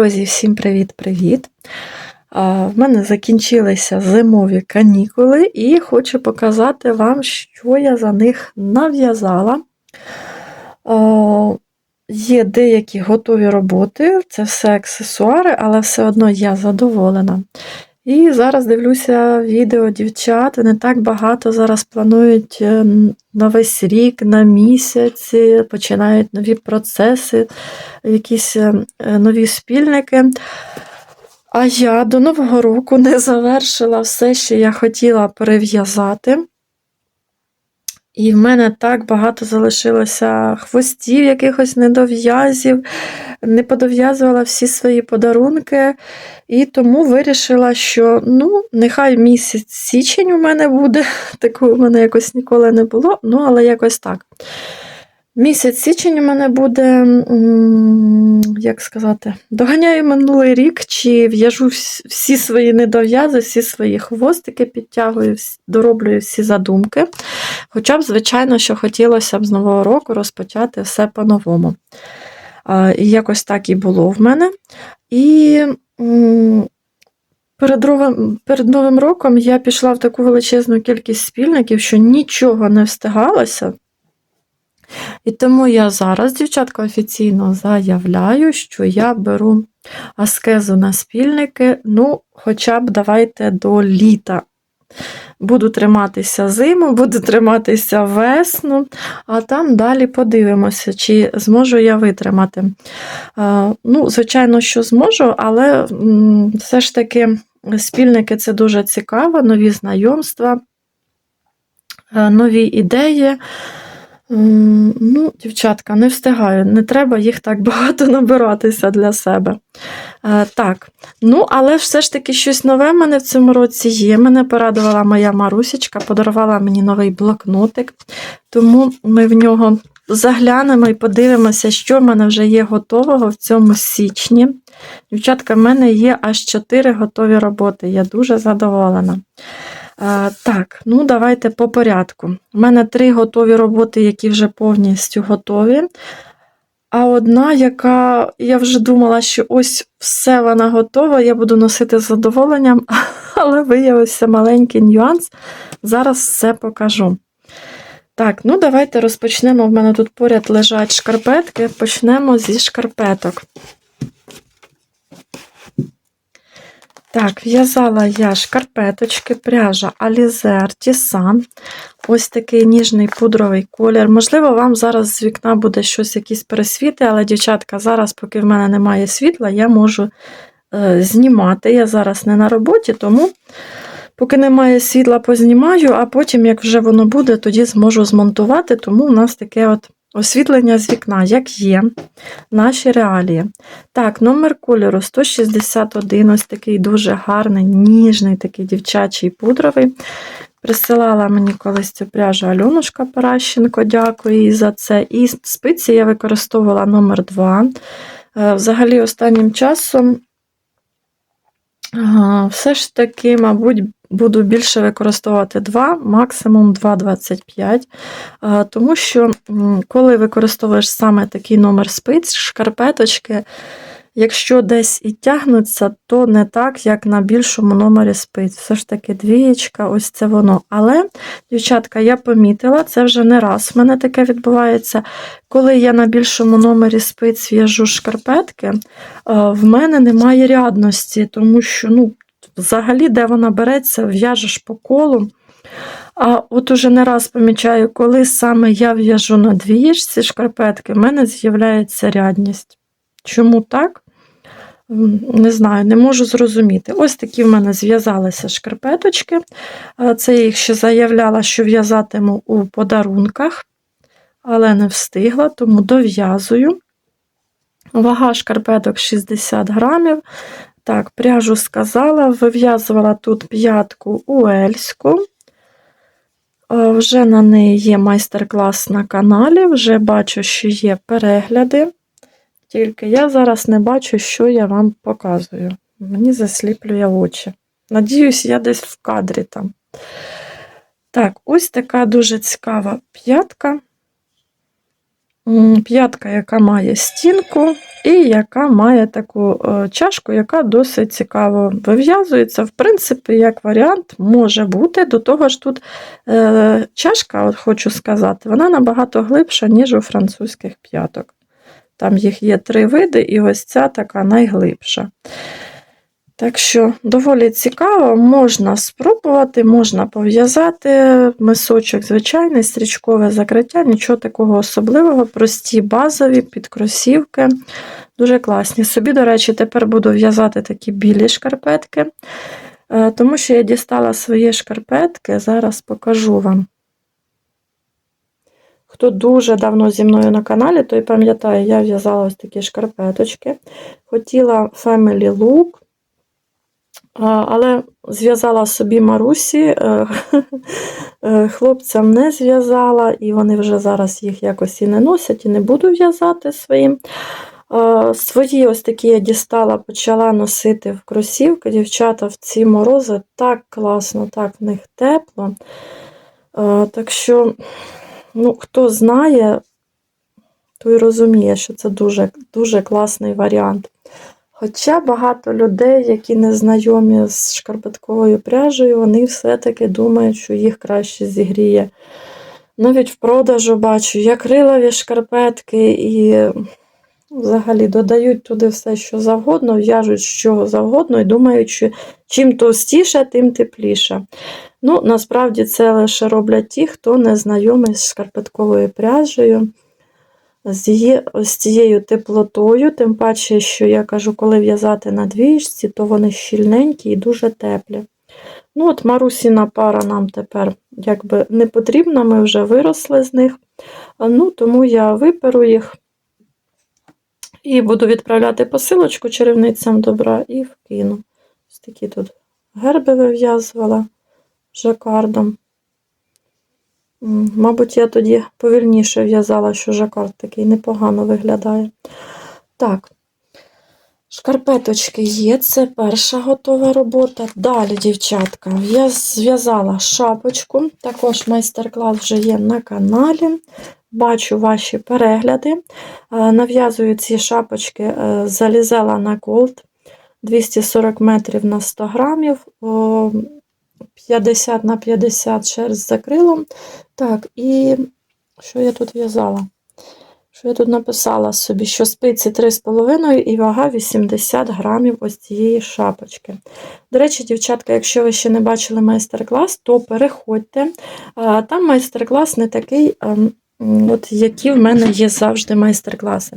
Друзі, всім привіт-привіт! В мене закінчилися зимові канікули, і хочу показати вам, що я за них нав'язала. Є деякі готові роботи, це все аксесуари, але все одно я задоволена. І зараз дивлюся відео дівчат. Вони так багато зараз планують е, на весь рік, на місяць, починають нові процеси, якісь е, нові спільники. А я до Нового року не завершила все, що я хотіла перев'язати. І в мене так багато залишилося хвостів, якихось недов'язів, не подов'язувала всі свої подарунки. І тому вирішила, що ну, нехай місяць січень у мене буде. Такого в мене якось ніколи не було, ну, але якось так. Місяць січень у мене буде, як сказати, доганяю минулий рік, чи в'яжу всі свої недов'язи, всі свої хвостики підтягую, дороблюю всі задумки. Хоча б, звичайно, що хотілося б з Нового року розпочати все по-новому. І якось так і було в мене. І перед новим, перед Новим роком я пішла в таку величезну кількість спільників, що нічого не встигалося. І тому я зараз, дівчатка, офіційно заявляю, що я беру аскезу на спільники, ну, хоча б давайте до літа. Буду триматися зиму, буду триматися весну, а там далі подивимося, чи зможу я витримати. Ну, Звичайно, що зможу, але все ж таки спільники це дуже цікаво, нові знайомства, нові ідеї. Ну, дівчатка, не встигаю, не треба їх так багато набиратися для себе. Е, Так, ну, але все ж таки щось нове в мене в цьому році є. Мене порадувала моя Марусечка, подарувала мені новий блокнотик, тому ми в нього заглянемо і подивимося, що в мене вже є готового в цьому січні. Дівчатка, в мене є аж 4 готові роботи. Я дуже задоволена. Так, ну давайте по порядку. У мене три готові роботи, які вже повністю готові. А одна, яка я вже думала, що ось все вона готова, я буду носити з задоволенням, але виявився маленький нюанс. Зараз все покажу. Так, ну давайте розпочнемо. В мене тут поряд лежать шкарпетки. Почнемо зі шкарпеток. Так, в'язала я шкарпеточки, пряжа Alizer Тісан. Ось такий ніжний пудровий колір. Можливо, вам зараз з вікна буде щось, якісь пересвіти, але, дівчатка, зараз, поки в мене немає світла, я можу е, знімати. Я зараз не на роботі, тому, поки немає світла, познімаю, а потім, як вже воно буде, тоді зможу змонтувати, тому у нас таке от Освітлення з вікна, як є, наші реалії. Так, номер кольору 161, ось такий дуже гарний, ніжний, такий дівчачий пудровий. Присилала мені колись цю пряжу Альонушка Паращенко, дякую їй за це. І спиці я використовувала номер 2. Е, взагалі, останнім часом, все ж таки, мабуть, буду більше використовувати 2, максимум 2,25. Тому що, коли використовуєш саме такий номер спиць, шкарпеточки, якщо десь і тягнуться, то не так, як на більшому номері спиць. Все ж таки, двієчка, ось це воно. Але, дівчатка, я помітила, це вже не раз в мене таке відбувається. Коли я на більшому номері спиць в'яжу шкарпетки, в мене немає рядності, тому що, ну, Взагалі, де вона береться, в'яжеш по колу. А от уже не раз помічаю, коли саме я в'яжу на двієчці шкарпетки, в мене з'являється рядність. Чому так? Не знаю, не можу зрозуміти. Ось такі в мене зв'язалися шкарпеточки. Це я їх ще заявляла, що в'язатиму у подарунках, але не встигла, тому дов'язую. Вага шкарпеток 60 грамів. Так, пряжу сказала, вив'язувала тут п'ятку уельську. Вже на неї є майстер-клас на каналі, вже бачу, що є перегляди. Тільки я зараз не бачу, що я вам показую. Мені засліплює очі. Надіюсь, я десь в кадрі там. Так, ось така дуже цікава п'ятка. П'ятка, яка має стінку, і яка має таку е, чашку, яка досить цікаво вив'язується. В принципі, як варіант, може бути. До того ж, тут е, чашка, от хочу сказати, вона набагато глибша, ніж у французьких п'яток. Там їх є три види, і ось ця така найглибша. Так що доволі цікаво, можна спробувати, можна пов'язати мисочок, звичайний, стрічкове закриття, нічого такого особливого, прості базові підкросівки, дуже класні. Собі, до речі, тепер буду в'язати такі білі шкарпетки, е, тому що я дістала свої шкарпетки, зараз покажу вам. Хто дуже давно зі мною на каналі, той пам'ятає, я в'язала ось такі шкарпеточки. Хотіла Family Look. Але зв'язала собі Марусі, е, е, хлопцям не зв'язала, і вони вже зараз їх якось і не носять, і не буду в'язати своїм. Свої ось такі я дістала, почала носити в кросівки. Дівчата в ці морози так класно, так в них тепло. Так що, ну, хто знає, той розуміє, що це дуже, дуже класний варіант. Хоча багато людей, які не знайомі з шкарпетковою пряжею, вони все-таки думають, що їх краще зігріє. Навіть в продажу бачу акрилові шкарпетки і взагалі додають туди все, що завгодно, в'яжуть з чого завгодно і думають, що чим товстіше, тим тепліше. Ну, насправді це лише роблять ті, хто не знайомий з шкарпетковою пряжею з її з цією теплотою, тим паче, що я кажу, коли в'язати на двіжці, то вони щільненькі і дуже теплі. Ну, от Марусіна пара нам тепер якби не потрібна, ми вже виросли з них. Ну, Тому я виперу їх і буду відправляти посилочку чарівницям добра і вкину. Ось такі тут герби вив'язувала жакардом. Мабуть, я тоді повільніше в'язала, що жакард такий непогано виглядає. Так, шкарпеточки є, це перша готова робота. Далі, дівчатка, я зв'язала шапочку, також майстер-клас вже є на каналі. Бачу ваші перегляди. Е, Нав'язую ці шапочки, е, залізала на колд 240 метрів на 100 грамів. О, 50 на 50 шерсть за крилом. Так, і що я тут в'язала? Що я тут написала собі, що спиці 3,5 і вага 80 грамів ось цієї шапочки. До речі, дівчатка, якщо ви ще не бачили майстер-клас, то переходьте. Там майстер-клас не такий, ем, от які в мене є завжди майстер-класи.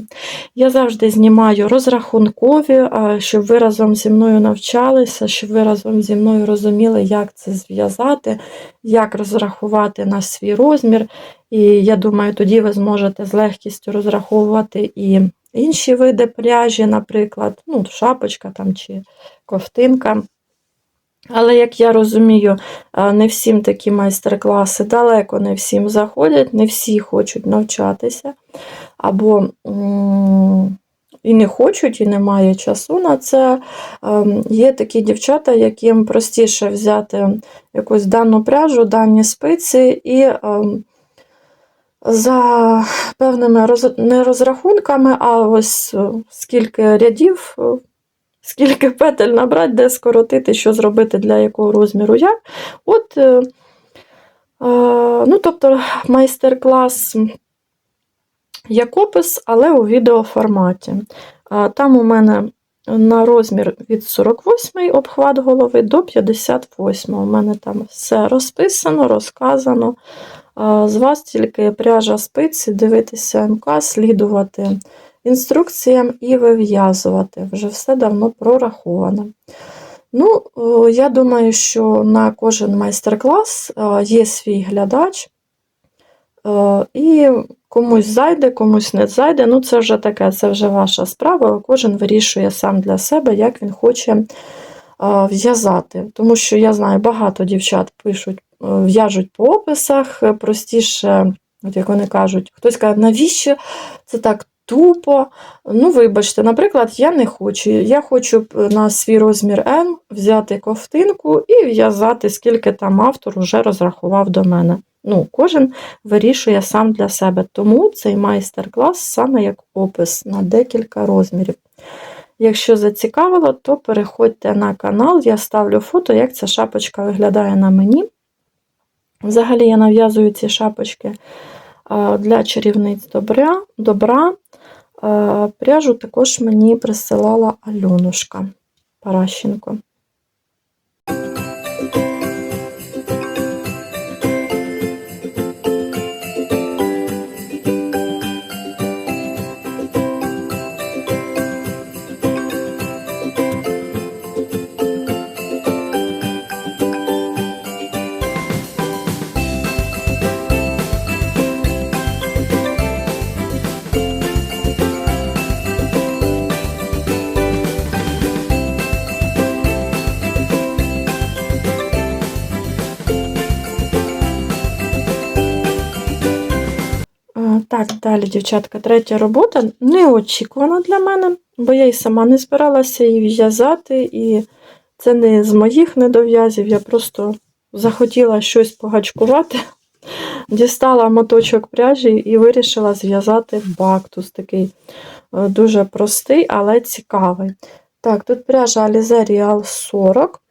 Я завжди знімаю розрахункові, щоб ви разом зі мною навчалися, щоб ви разом зі мною розуміли, як це зв'язати, як розрахувати на свій розмір. І я думаю, тоді ви зможете з легкістю розраховувати і інші види пряжі, наприклад, ну, шапочка там чи ковтинка. Але, як я розумію, не всім такі майстер-класи далеко не всім заходять, не всі хочуть навчатися, або і не хочуть, і немає часу на це. Є такі дівчата, яким простіше взяти якусь дану пряжу, дані спиці і за певними роз... не розрахунками, а ось е, скільки рядів, е, скільки петель набрати, де скоротити, що зробити для якого розміру як. От, е, е, ну, тобто, майстер-клас як опис, але у відеоформаті. Там у мене на розмір від 48 обхват голови до 58. У мене там все розписано, розказано. З вас тільки пряжа спиці, дивитися МК, слідувати інструкціям і вив'язувати. Вже все давно прораховано. Ну, я думаю, що на кожен майстер-клас є свій глядач. Е, І комусь зайде, комусь не зайде. Ну, це вже таке, це вже ваша справа. Кожен вирішує сам для себе, як він хоче е, в'язати. Тому що я знаю, багато дівчат пишуть, е, в'яжуть по описах, е, простіше, от як вони кажуть, хтось каже, навіщо це так тупо. Ну, вибачте, наприклад, я не хочу. Я хочу на свій розмір М взяти ковтинку і в'язати, скільки там автор вже розрахував до мене. Ну, Кожен вирішує сам для себе. Тому цей майстер-клас саме як опис на декілька розмірів. Якщо зацікавило, то переходьте на канал, я ставлю фото, як ця шапочка виглядає на мені. Взагалі, я нав'язую ці шапочки для чарівниць добра. добра. Пряжу також мені присилала Альонушка Паращенко. Дівчатка, третя робота неочікувана для мене, бо я і сама не збиралася її в'язати, і це не з моїх недов'язів, я просто захотіла щось погачкувати. Дістала моточок пряжі і вирішила зв'язати бактус такий е, дуже простий, але цікавий. Так, тут пряжа Alize Real 40,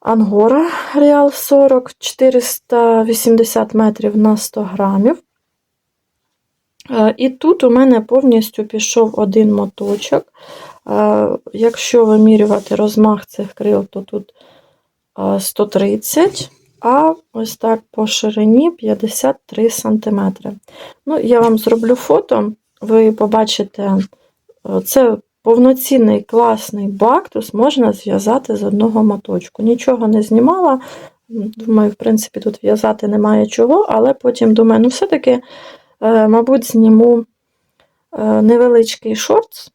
Ангора Real 40, 480 метрів на 100 грамів. Е, І тут у мене повністю пішов один моточок. Е, Якщо вимірювати розмах цих крил, то тут е, 130, а ось так по ширині 53 см. Ну, я вам зроблю фото, ви побачите, е, це повноцінний класний бактус можна зв'язати з одного моточку. Нічого не знімала. Думаю, в принципі, тут в'язати немає чого, але потім думаю, ну, все-таки. Е, Мабуть, зніму е, невеличкий шортс.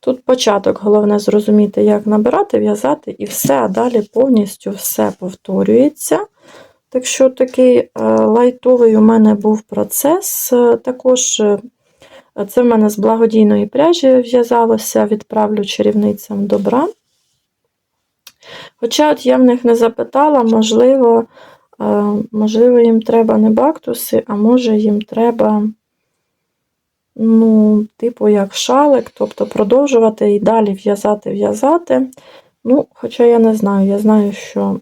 Тут початок, головне зрозуміти, як набирати, в'язати, і все, а далі повністю все повторюється. Так що такий е, лайтовий у мене був процес. Також це в мене з благодійної пряжі в'язалося, відправлю чарівницям добра. Хоча от я в них не запитала, можливо, Можливо, їм треба не бактуси, а може їм треба, ну, типу, як шалик, тобто продовжувати і далі в'язати, в'язати. Ну, Хоча я не знаю, я знаю, що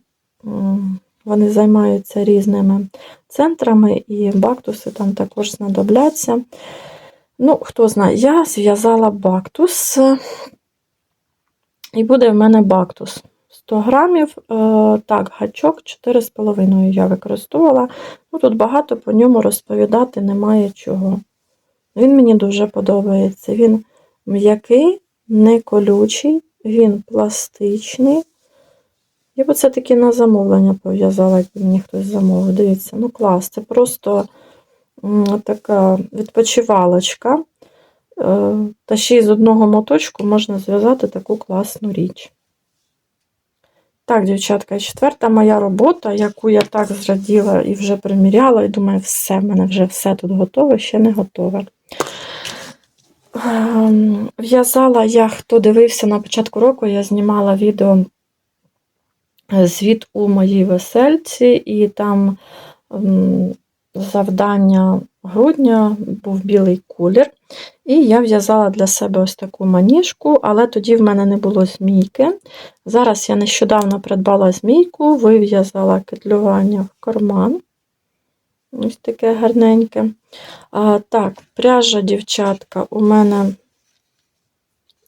вони займаються різними центрами, і бактуси там також знадобляться. Ну, хто знає, я зв'язала бактус, і буде в мене бактус. 100 грамів, е, так, гачок 4,5 я використовувала. Ну, Тут багато по ньому розповідати немає чого. Він мені дуже подобається. Він м'який, не колючий, він пластичний. Я б це таки на замовлення пов'язала, якби мені хтось замовив. Дивіться, ну клас, це просто така відпочивалочка. Е, та ще й з одного моточку можна зв'язати таку класну річ. Так, дівчатка, четверта моя робота, яку я так зраділа і вже приміряла, і думаю, все, в мене вже все тут готове, ще не готове. Ем, В'язала я, хто дивився на початку року, я знімала відео звіт у моїй весельці, і там ем, завдання грудня був білий колір. І я в'язала для себе ось таку маніжку, але тоді в мене не було змійки. Зараз я нещодавно придбала змійку, вив'язала кетлювання в карман. Ось таке гарненьке. А, Так, пряжа, дівчатка, у мене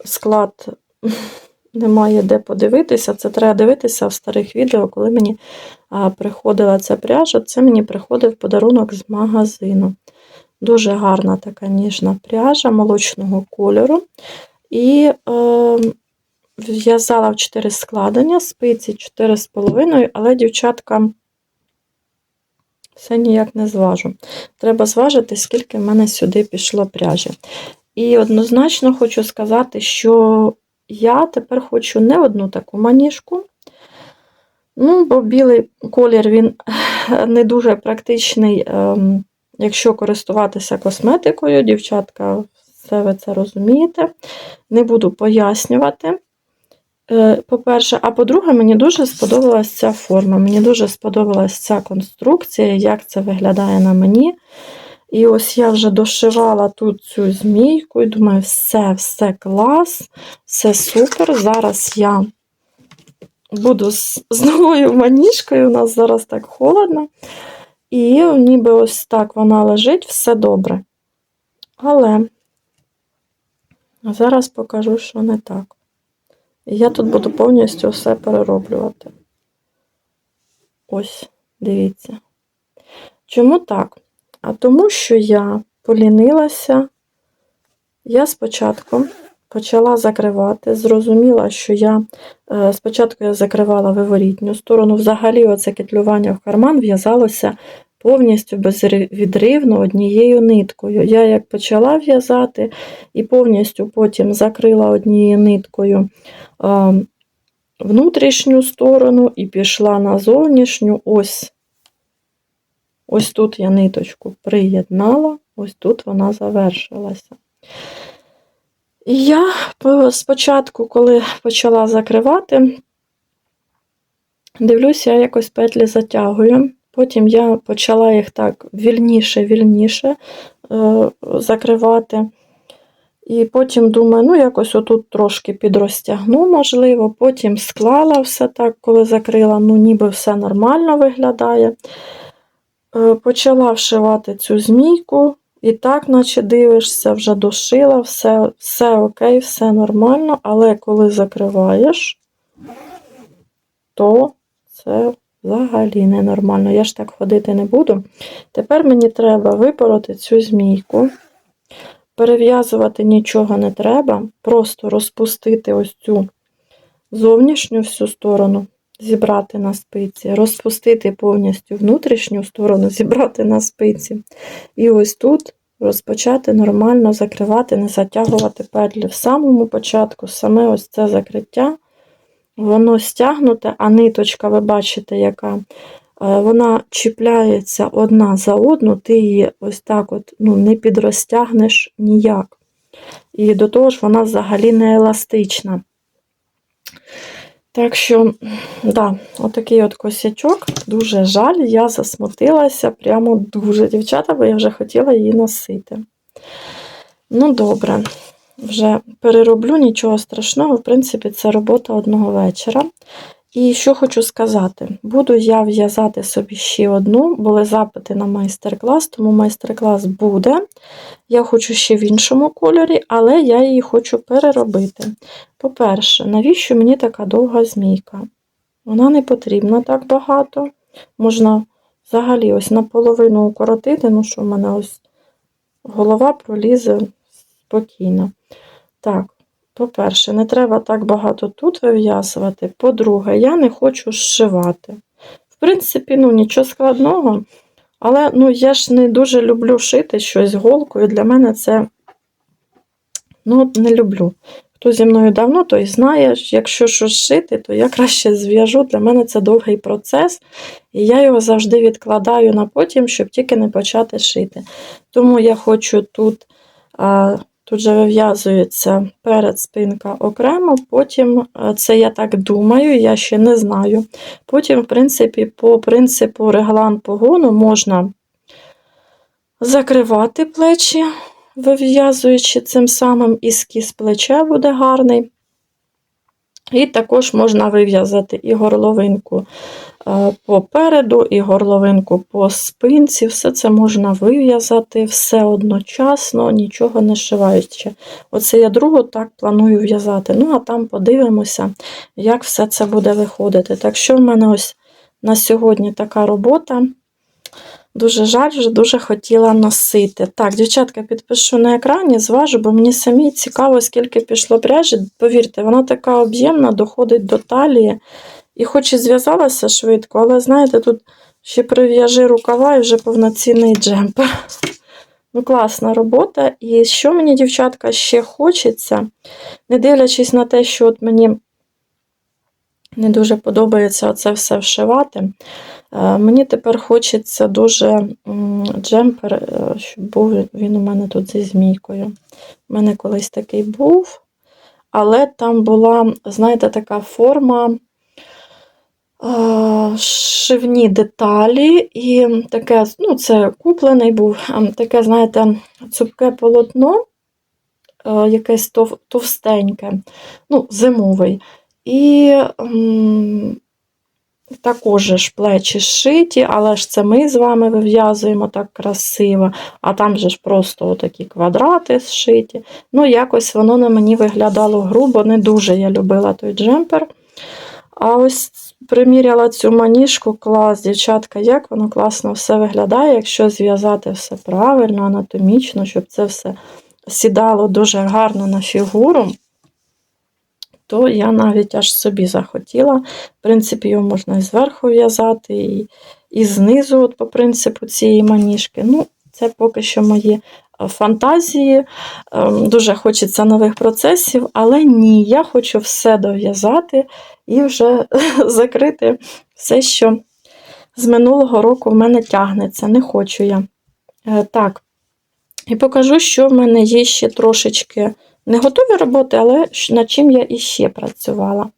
склад немає де подивитися. Це треба дивитися в старих відео, коли мені приходила ця пряжа. Це мені приходив подарунок з магазину. Дуже гарна така ніжна пряжа молочного кольору. І е, в'язала в 4 складення, спиці 4,5, але, дівчатка, все ніяк не зважу. Треба зважити, скільки в мене сюди пішло пряжі. І однозначно хочу сказати, що я тепер хочу не одну таку маніжку. Ну, бо білий колір він не дуже практичний. Ем, якщо користуватися косметикою, дівчатка, все ви це розумієте. Не буду пояснювати. Е, По-перше, а по-друге, мені дуже сподобалась ця форма. Мені дуже сподобалась ця конструкція, як це виглядає на мені. І ось я вже дошивала тут цю змійку і думаю, все, все клас, все супер. Зараз я буду з, з новою маніжкою, у нас зараз так холодно. І ніби ось так вона лежить, все добре. Але зараз покажу, що не так. Я тут буду повністю все перероблювати. Ось, дивіться. Чому так? А тому, що я полінилася, я спочатку почала закривати, зрозуміла, що я е, спочатку я закривала виворітню сторону, взагалі оце кетлювання в карман в'язалося повністю безвідривно однією ниткою. Я як почала в'язати і повністю потім закрила однією ниткою е, внутрішню сторону і пішла на зовнішню. Ось Ось тут я ниточку приєднала, ось тут вона завершилася. Я спочатку, коли почала закривати, дивлюся, я якось петлі затягую. Потім я почала їх так вільніше-вільніше е, закривати. І потім думаю, ну, якось отут трошки підрозтягну, можливо, потім склала все так, коли закрила, ну, ніби все нормально виглядає. Е, почала вшивати цю змійку, і так, наче дивишся, вже дошила, все, все окей, все нормально, але коли закриваєш, то це взагалі ненормально. Я ж так ходити не буду. Тепер мені треба випороти цю змійку. Перев'язувати нічого не треба, просто розпустити ось цю зовнішню всю сторону зібрати на спиці, розпустити повністю внутрішню сторону, зібрати на спиці. І ось тут розпочати нормально закривати, не затягувати петлі. В самому початку саме ось це закриття, воно стягнуте, а ниточка, ви бачите, яка. е, Вона чіпляється одна за одну, ти її ось так от ну, не підрозтягнеш ніяк. І до того ж, вона взагалі не еластична. Так що, да, отакий от косячок, дуже жаль, я засмутилася, прямо дуже, дівчата, бо я вже хотіла її носити. Ну, добре, вже перероблю, нічого страшного, в принципі, це робота одного вечора. І що хочу сказати, буду я в'язати собі ще одну, були запити на майстер-клас, тому майстер-клас буде. Я хочу ще в іншому кольорі, але я її хочу переробити. По-перше, навіщо мені така довга змійка? Вона не потрібна так багато. Можна взагалі ось наполовину укоротити, ну що в мене ось голова пролізе спокійно. Так, по-перше, не треба так багато тут вив'язувати. По-друге, я не хочу зшивати. В принципі, ну, нічого складного. Але ну, я ж не дуже люблю шити щось голкою. Для мене це ну, не люблю. Хто зі мною давно, той знає, якщо щось шити, то я краще зв'яжу. Для мене це довгий процес, і я його завжди відкладаю на потім, щоб тільки не почати шити. Тому я хочу тут. Тут же вив'язується перед спинка окремо, потім е, це я так думаю, я ще не знаю. Потім, в принципі, по принципу реглан погону можна закривати плечі, вив'язуючи цим самим і скіз плеча буде гарний. І також можна вив'язати і горловинку е, попереду, і горловинку по спинці. Все це можна вив'язати все одночасно, нічого не шиваючи. Оце я другу так планую в'язати. Ну, а там подивимося, як все це буде виходити. Так що в мене ось на сьогодні така робота. Дуже жаль, вже дуже хотіла носити. Так, дівчатка, підпишу на екрані, зважу, бо мені самі цікаво, скільки пішло пряжі. Повірте, вона така об'ємна, доходить до талії. І хоч і зв'язалася швидко, але, знаєте, тут ще прив'яжи рукава і вже повноцінний джемпер. Ну, класна робота. І що мені, дівчатка, ще хочеться, не дивлячись на те, що от мені не дуже подобається оце все вшивати. Е, Мені тепер хочеться дуже джемпер, е, щоб був він у мене тут зі змійкою. У мене колись такий був, але там була, знаєте, така форма е, шивні деталі, і таке, ну, це куплений був, таке, знаєте, цупке полотно, якесь товстеньке, ну, зимовий. І також ж плечі шиті, але ж це ми з вами вив'язуємо так красиво, а там же ж просто такі квадрати зшиті. Ну, якось воно на мені виглядало грубо, не дуже я любила той джемпер. А ось приміряла цю маніжку, клас, дівчатка, як воно класно все виглядає, якщо зв'язати все правильно, анатомічно, щоб це все сідало дуже гарно на фігуру, то я навіть аж собі захотіла. В принципі, його можна і зверху в'язати, і, і знизу, от по принципу цієї маніжки. Ну, це поки що мої е, фантазії. Ем, Дуже хочеться нових процесів, але ні, я хочу все дов'язати і вже закрити все, що з минулого року в мене тягнеться. Не хочу я. Е, Так. І покажу, що в мене є ще трошечки не готові роботи, але над чим я іще працювала.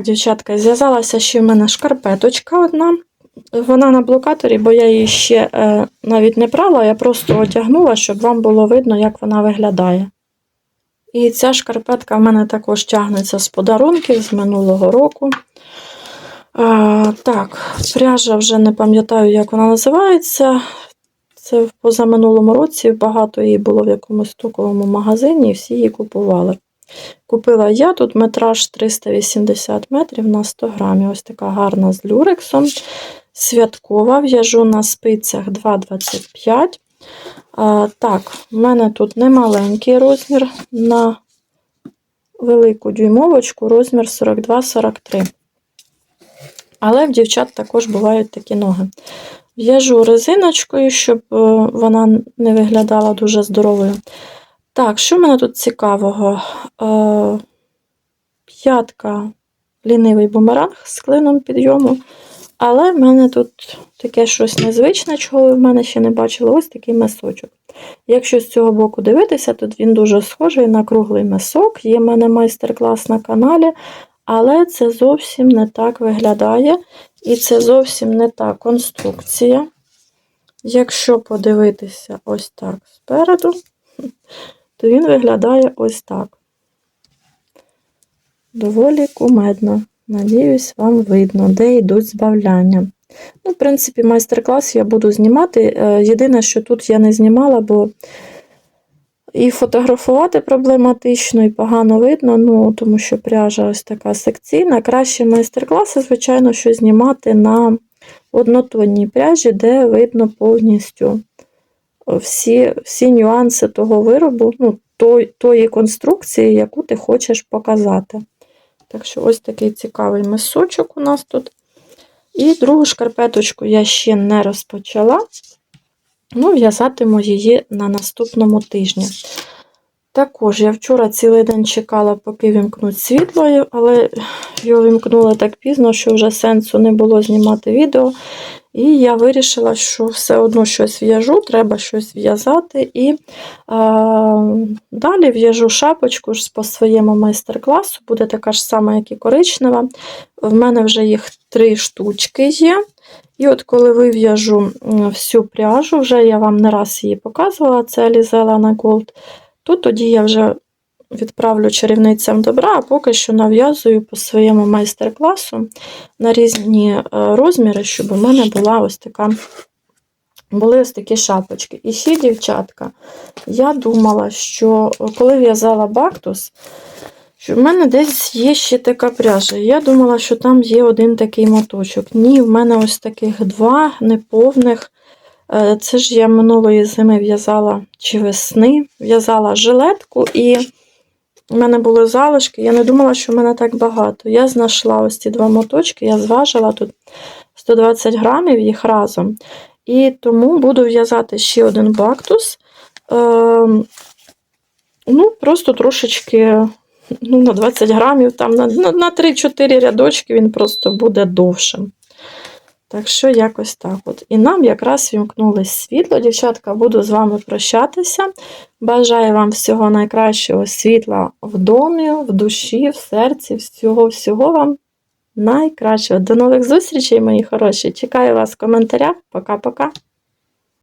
Так, дівчатка, зв'язалася ще в мене шкарпеточка одна. Вона на блокаторі, бо я її ще е, навіть не прала, я просто одягнула, щоб вам було видно, як вона виглядає. І ця шкарпетка в мене також тягнеться з подарунків з минулого року. А, так, пряжа вже не пам'ятаю, як вона називається. Це в позаминулому році багато її було в якомусь токовому магазині, і всі її купували. Купила я тут метраж 380 метрів на 100 грамів. Ось така гарна з люрексом. Святкова, в'яжу на спицях 2,25. Так, в мене тут немаленький розмір на велику дюймовочку, розмір 42-43. Але в дівчат також бувають такі ноги. В'яжу резиночкою, щоб е, вона не виглядала дуже здоровою. Так, що в мене тут цікавого? Е, П'ятка лінивий бумеранг з клином підйому. Але в мене тут таке щось незвичне, чого ви в мене ще не бачили. Ось такий месочок. Якщо з цього боку дивитися, тут він дуже схожий на круглий месок. Є в мене майстер-клас на каналі, але це зовсім не так виглядає. І це зовсім не та конструкція. Якщо подивитися ось так спереду, то він виглядає ось так. Доволі кумедно. Надіюсь, вам видно, де йдуть збавляння. Ну, в принципі, майстер-клас я буду знімати. Е, Єдине, що тут я не знімала, бо і фотографувати проблематично, і погано видно, ну, тому що пряжа ось така секційна. Краще майстер-класи, звичайно, що знімати на однотонній пряжі, де видно повністю всі, всі нюанси того виробу, ну, тої конструкції, яку ти хочеш показати. Так що ось такий цікавий мисочок у нас тут. І другу шкарпеточку я ще не розпочала. Ну, в'язатиму її на наступному тижні. Також я вчора цілий день чекала, поки вімкнуть світло, але його вімкнули так пізно, що вже сенсу не було знімати відео. І я вирішила, що все одно щось в'яжу, треба щось в'язати. І е, далі в'яжу шапочку ж по своєму майстер-класу, буде така ж сама, як і коричнева. В мене вже їх три штучки є. І от коли вив'яжу всю пряжу, вже я вам не раз її показувала, це Alize Lana Gold, то тоді я вже відправлю чарівницям добра, а поки що нав'язую по своєму майстер-класу на різні е, розміри, щоб у мене була ось така. Були ось такі шапочки. І ще, дівчатка, я думала, що коли в'язала бактус, що в мене десь є ще така пряжа. Я думала, що там є один такий моточок. Ні, в мене ось таких два неповних. Е, Це ж я минулої зими в'язала чи весни, в'язала жилетку, і в мене були залишки. Я не думала, що в мене так багато. Я знайшла ось ці два моточки, я зважила тут 120 грамів їх разом. І тому буду в'язати ще один бактус. Ем, ну, просто трошечки ну, на 20 грамів, там, на, на 3-4 рядочки він просто буде довшим. Так що якось так. от. І нам якраз вімкнулось світло. Дівчатка, буду з вами прощатися. Бажаю вам всього найкращого світла в домі, в душі, в серці, всього-всього вам найкращого. До нових зустрічей, мої хороші. Чекаю вас в коментарях. Пока-пока.